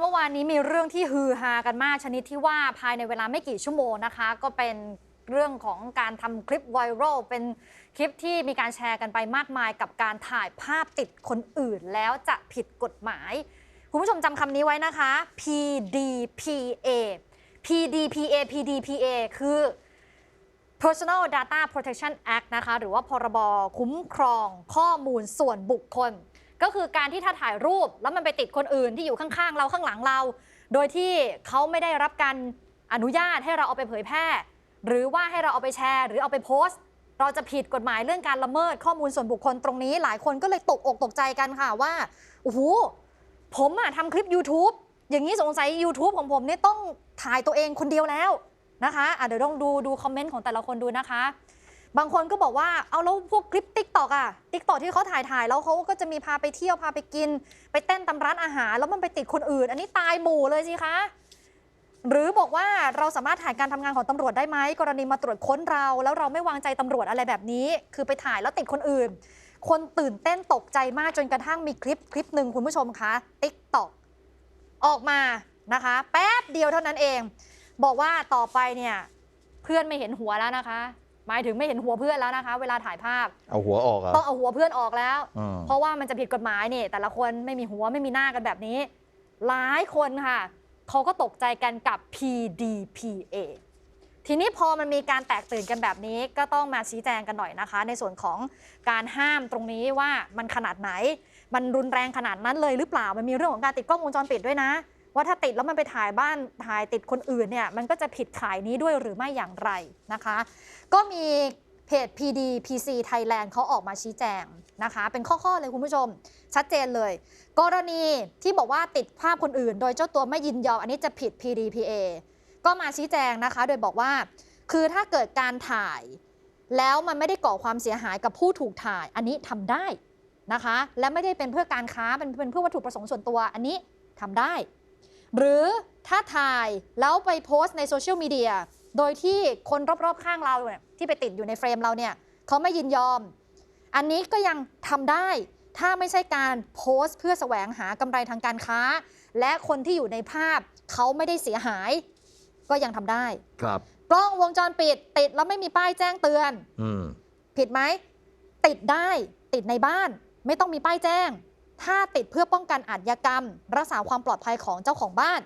เมื่อวานนี้มีเรื่องที่ฮือฮากันมากชนิดที่ว่าภายในเวลาไม่กี่ชั่วโมงนะคะ ก็เป็นเรื่องของการทำคลิปไวรัลเป็นคลิปที่มีการแชร์กันไปมากมายกับการถ่ายภาพติดคนอื่นแล้วจะผิดกฎหมาย คุณผู้ชมจำคำนี้ไว้นะคะ PDPA PDPA PDPA คือ Personal Data Protection Act นะคะ หรือว่าพรบคุ้มครองข้อมูลส่วนบุคคล ก็คือการที่ถ้าถ่ายรูปแล้วมันไปติดคนอื่นที่อยู่ข้างๆ เราข้างหลังเรา โดยที่เขาไม่ได้รับการอนุญาตให้เราเอาไปเผยแพร่ หรือว่าให้เราเอาไปแชร์ หรือเอาไปโพสต์ เราจะผิดกฎหมายเรื่องการละเมิดข้อมูลส่วนบุคคลตรงนี้ หลายคนก็เลยตกอกตกใจกันค่ะว่าโอ้โหผมอะทำคลิป YouTube อย่างนี้สงสัย YouTube ของผมเนี่ยต้องถ่ายตัวเองคนเดียวแล้วนะคะะเดี๋ยวต้องดูดูคอมเมนต์ของแต่ละคนดูนะคะ บางคนก็บอกว่าเอาแล้วพวกคลิปติ๊กตอกอะติ๊กตอกที่เขาถ่ายถ่ายแล้วเขาก็จะมีพาไปเที่ยวพาไปกิน ไปเต้นตามร้านอาหาร แล้วมันไปติดคนอื่น อันนี้ตายหมู่เลยสิคะหรือบอกว่าเราสามารถถ่ายการทำงานของตำรวจได้ไหมกรณีมาตรวจค้นเรา แล้วเราไม่วางใจตำรวจอะไรแบบนี้ คือไปถ่ายแล้วติดคนอื่น คนตื่นเต้นตกใจมากจนกระทั่งมีคลิปคลิปหนึ่งคุณผู้ชมคะติ๊กตอกออกมานะคะ แป๊บเดียวเท่านั้นเอง บอกว่าต่อไปเนี่ยเพื่อนไม่เห็นหัวแล้วนะคะ หมายถึงไม่เห็นหัวเพื่อนแล้วนะคะ เวลาถ่ายภาพเอาหัวออกเหรอะ ต้องเอาหัวเพื่อนออกแล้วอืมเพราะว่ามันจะผิดกฎหมายนี่ แต่ละคนไม่มีหัวไม่มีหน้ากันแบบนี้ หลายคนค่ะ เขาก็ตกใจกันกับ PDPA ทีนี้พอมันมีการแตกตื่นกันแบบนี้ก็ต้องมาชี้แจงกันหน่อยนะคะ ในส่วนของการห้ามตรงนี้ว่ามันขนาดไหน มันรุนแรงขนาดนั้นเลยหรือเปล่ามันมีเรื่องของการติดกล้องวงจรปิดด้วยนะ ว่าถ้าติดแล้วมันไปถ่ายบ้านถ่ายติดคนอื่นเนี่ยมันก็จะผิดขายนี้ด้วยหรือไม่อย่างไรนะคะ ก็มีเพจ PD PC Thailand เขาออกมาชี้แจงนะคะ เป็นข้อ ๆ เลยคุณผู้ชม ชัดเจนเลย กรณีที่บอกว่าติดภาพคนอื่น โดยเจ้าตัวไม่ยินยอมอันนี้จะผิด PDPA ก็มาชี้แจงนะคะ โดยบอกว่า คือถ้าเกิดการถ่าย แล้วมันไม่ได้ก่อความเสียหายกับผู้ถูกถ่าย อันนี้ทำได้นะคะ และไม่ได้เป็นเพื่อการค้าเป็นเป็นเพื่อวัตถุประสงค์ส่วนตัว อันนี้ทำได้ หรือถ้าถ่ายแล้วไปโพสต์ในโซเชียลมีเดียโดยที่คนรอบๆข้างเราเนี่ยที่ไปติดอยู่ในเฟรมเราเนี่ยเขาไม่ยินยอม อันนี้ก็ยังทำได้ ถ้าไม่ใช่การโพสต์เพื่อแสวงหากำไรทางการค้า และคนที่อยู่ในภาพเขาไม่ได้เสียหาย ก็ยังทำได้ครับกล้องวงจรปิดติดแล้วไม่มีป้ายแจ้งเตือนอืมผิดไหมติดได้ติดในบ้าน ไม่ต้องมีป้ายแจ้ง ถ้าติดเพื่อป้องกันอาชญากรรม รักษาความปลอดภัยของเจ้าของบ้าน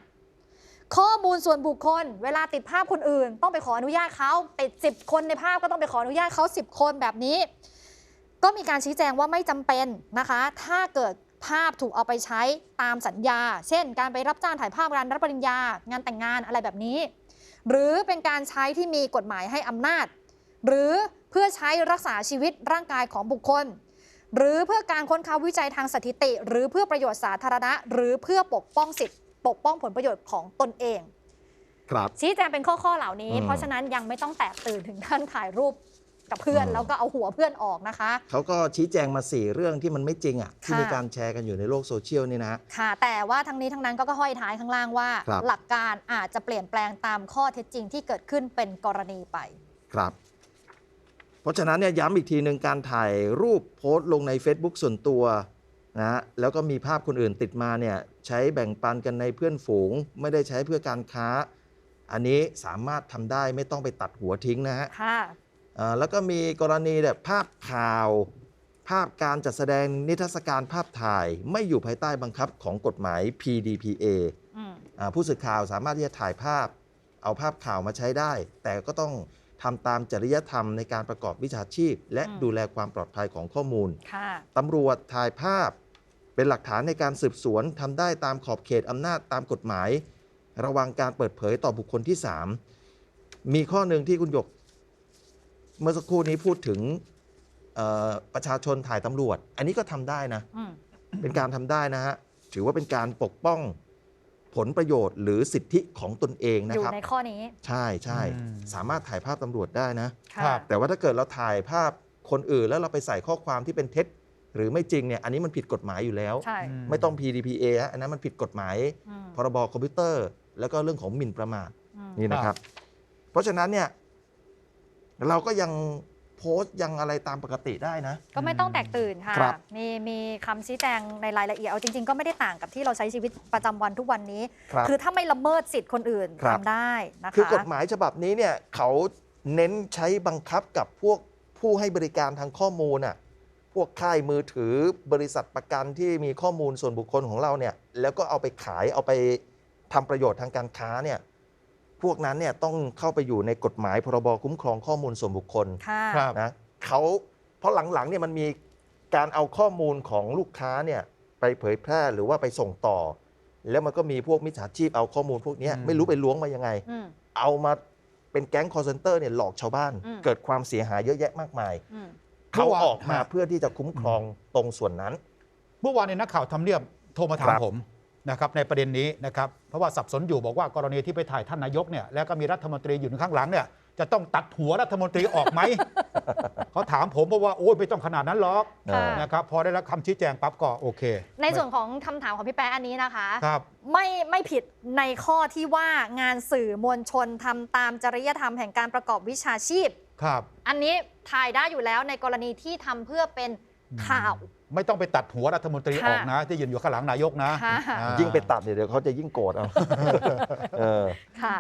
ข้อมูลส่วนบุคคล เวลาติดภาพคนอื่น ต้องไปขออนุญาตเขาติด 10 คนในภาพก็ต้องไปขออนุญาตเขา10 คนแบบนี้ ก็มีการชี้แจงว่าไม่จำเป็นนะคะ ถ้าเกิดภาพถูกเอาไปใช้ตามสัญญา เช่น การไปรับจ้างถ่ายภาพงานรับปริญญา งานแต่งงานอะไรแบบนี้ หรือเป็นการใช้ที่มีกฎหมายให้อำนาจ หรือเพื่อใช้รักษาชีวิตร่างกายของบุคคล หรือเพื่อการค้นคว้าวิจัยทางสถิติ หรือเพื่อประโยชน์สาธารณะ หรือเพื่อปกป้องสิทธิปกป้องผลประโยชน์ของตนเองครับชี้แจงเป็นข้อๆเหล่านี้อืมเพราะฉะนั้นยังไม่ต้องแตกตื่นถึงขั้นถ่ายรูปกับเพื่อนอืมแล้วก็เอาหัวเพื่อนออกนะคะ เขาก็ชี้แจงมาสี่เรื่องที่มันไม่จริงอะที่ค่ะมีการแชร์กันอยู่ในโลกโซเชียลนี่นะค่ะ แต่ว่าทั้งนี้ทั้งนั้นก็ห้อยท้ายข้างล่างว่าครับหลักการอาจจะเปลี่ยนแปลงตามข้อเท็จจริงที่เกิดขึ้นเป็นกรณีไปครับ เพราะฉะนั้นเนี่ยย้ำอีกทีหนึ่งการถ่ายรูปโพสต์ลงใน Facebook ส่วนตัวนะฮะแล้วก็มีภาพคนอื่นติดมาเนี่ยใช้แบ่งปันกันในเพื่อนฝูง ไม่ได้ใช้เพื่อการค้า อันนี้สามารถทำได้ไม่ต้องไปตัดหัวทิ้งนะฮะค่ะอ่าแล้วก็มีกรณีแบบภาพข่าว ภาพการจัดแสดงนิทรรศการภาพถ่าย ไม่อยู่ภายใต้บังคับของกฎหมาย PDPA อืมอ่าผู้สื่อข่าวสามารถที่จะถ่ายภาพ เอาภาพข่าวมาใช้ได้ แต่ก็ต้อง ทำตามจริยธรรมในการประกอบวิชาชีพ และอืมดูแลความปลอดภัยของข้อมูลค่ะตำรวจถ่ายภาพ เป็นหลักฐานในการสืบสวนทำได้ตามขอบเขตอำนาจตามกฎหมาย ระวังการเปิดเผยต่อบุคคลที่ 3 มีข้อหนึ่งที่คุณหยก เมื่อสักครู่นี้พูดถึงเอ่อประชาชนถ่ายตำรวจ อันนี้ก็ทำได้นะอืมเป็นการทำได้นะฮะ ถือว่าเป็นการปกป้อง ผลประโยชน์หรือสิทธิของตนเองนะอยู่ครับ ในข้อนี้ ใช่ใช่อืม สามารถถ่ายภาพตำรวจได้นะค่ะครับ แต่ว่าถ้าเกิดเราถ่ายภาพคนอื่นแล้วเราไปใส่ข้อความที่เป็นเท็จ หรือไม่จริงเนี่ยอันนี้มันผิดกฎหมายอยู่แล้ว ใช่ไม่ต้อง PDPA ฮะอันนั้นมันผิดกฎหมาย อืมพรบคอมพิวเตอร์ แล้วก็เรื่องของหมิ่นประมาท อืม นี่นะครับ เพราะฉะนั้นเนี่ยเราก็ยัง โพสต์ยังอะไรตามปกติได้นะ ก็ไม่ต้องแตกตื่นค่ะ ครับ มีมีคำชี้แจงในรายละเอียดเอาจริง ๆ ก็ไม่ได้ต่างกับที่เราใช้ชีวิตประจำวันทุกวันนี้ ครับ คือถ้าไม่ละเมิดสิทธิ์คนอื่นครับ ทำได้นะคะคือกฎหมายฉบับนี้เนี่ยเขาเน้นใช้บังคับกับพวกผู้ให้บริการทางข้อมูลน่ะพวกค่ายมือถือบริษัทประกันที่มีข้อมูลส่วนบุคคลของเราเนี่ยแล้วก็เอาไปขายเอาไปทำประโยชน์ทางการค้าเนี่ย พวกนั้นเนี่ยต้องเข้าไปอยู่ในกฎหมายพรบคุ้มครองข้อมูลส่วนบุคคลค่ะ ครับ นะเขาเพราะหลังๆเนี่ยมันมีการเอาข้อมูลของลูกค้าเนี่ยไปเผยแพร่หรือว่าไปส่งต่อ แล้วมันก็มีพวกมิจฉาชีพเอาข้อมูลพวกเนี้ยอืม ไม่รู้ไปล้วงมายังไง อืม เอามาเป็นแก๊งคอร์เซนเตอร์เนี่ยหลอกชาวบ้าน อืม เกิดความเสียหายเยอะแยะมากมายอืม เขาเมื่อวานออกมาฮะเพื่อที่จะคุ้มครองตรงส่วนนั้น เมื่อวานในนักข่าวทำเนียบโทรมาถามครับ ผม นะครับในประเด็นนี้นะครับเพราะว่าสับสนอยู่บอกว่ากรณีที่ไปถ่ายท่านนายกเนี่ยแล้วก็มีรัฐมนตรีอยู่ข้างหลังเนี่ยจะต้องตัดหัวรัฐมนตรีออกไหม เขาถามผมเพราะว่าโอ้ยไม่ต้องขนาดนั้นหรอกค่ะ นะครับพอได้รับคำชี้แจงปั๊บก็โอเค ในส่วนของคำถามของพี่แป๊ะอันนี้นะคะ ครับ ไม่ไม่ผิดในข้อที่ว่างานสื่อมวลชนทำตามจริยธรรมแห่งการประกอบวิชาชีพ ครับ อันนี้ถ่ายได้อยู่แล้วในกรณีที่ทำเพื่อเป็นข่าว ไม่ต้องไปตัดหัวรัฐมนตรีค่ะออกนะ ที่ยืนอยู่ข้างหลังนายกนะ ค่ะ อ่า ยิ่งไปตัดเนี่ยเดี๋ยวเขาจะยิ่งโกรธเอา เออ ค่ะ